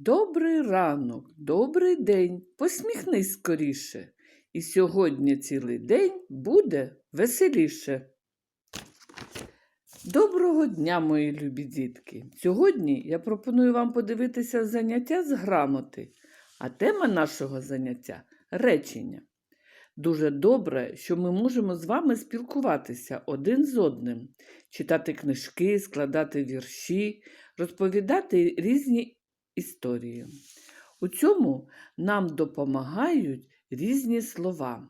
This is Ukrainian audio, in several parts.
Добрий ранок, добрий день, посміхнись скоріше. І сьогодні цілий день буде веселіше. Доброго дня, мої любі дітки! Сьогодні я пропоную вам подивитися заняття з грамоти, а тема нашого заняття речення. Дуже добре, що ми можемо з вами спілкуватися один з одним, читати книжки, складати вірші, розповідати різні історії. У цьому нам допомагають різні слова.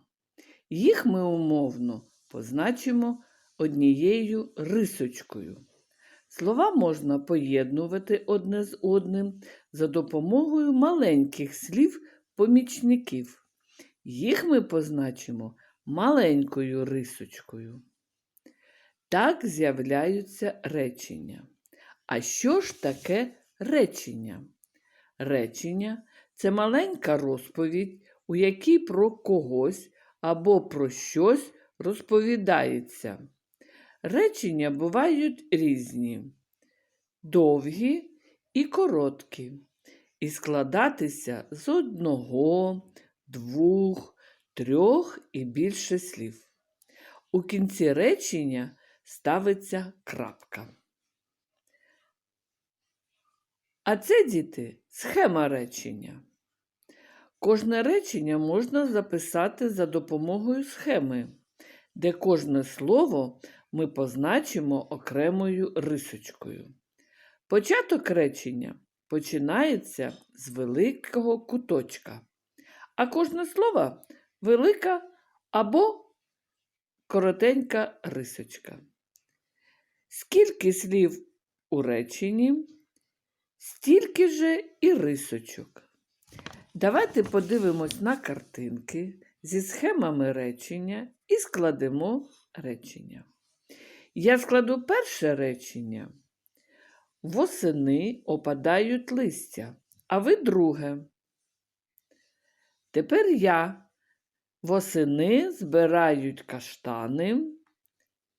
Їх ми умовно позначимо однією рисочкою. Слова можна поєднувати одне з одним за допомогою маленьких слів-помічників. Їх ми позначимо маленькою рисочкою. Так з'являються речення. А що ж таке речення? Речення це маленька розповідь, у якій про когось або про щось розповідається. Речення бувають різні, довгі і короткі, і складатися з одного, двох, трьох і більше слів. У кінці речення ставиться крапка. А це, діти, схема речення. Кожне речення можна записати за допомогою схеми, де кожне слово ми позначимо окремою рисочкою. Початок речення починається з великого куточка, а кожне слово велика або коротенька рисочка. Скільки слів у реченні? Стільки же і рисочок. Давайте подивимось на картинки зі схемами речення і складемо речення. Я складу перше речення. Восени опадають листя, а ви друге. Тепер я. Восени збирають каштани.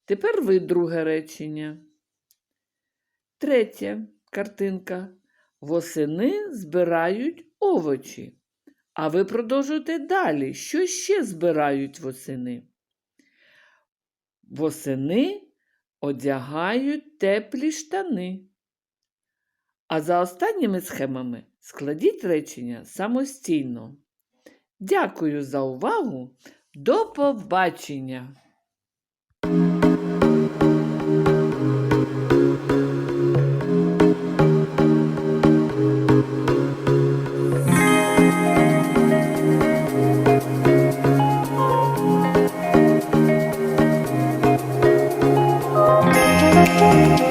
Тепер ви друге речення. Третє картинка. Восени збирають овочі. А ви продовжуйте далі. Що ще збирають восени? Восени одягають теплі штани. А за останніми схемами складіть речення самостійно. Дякую за увагу. До побачення! Bye.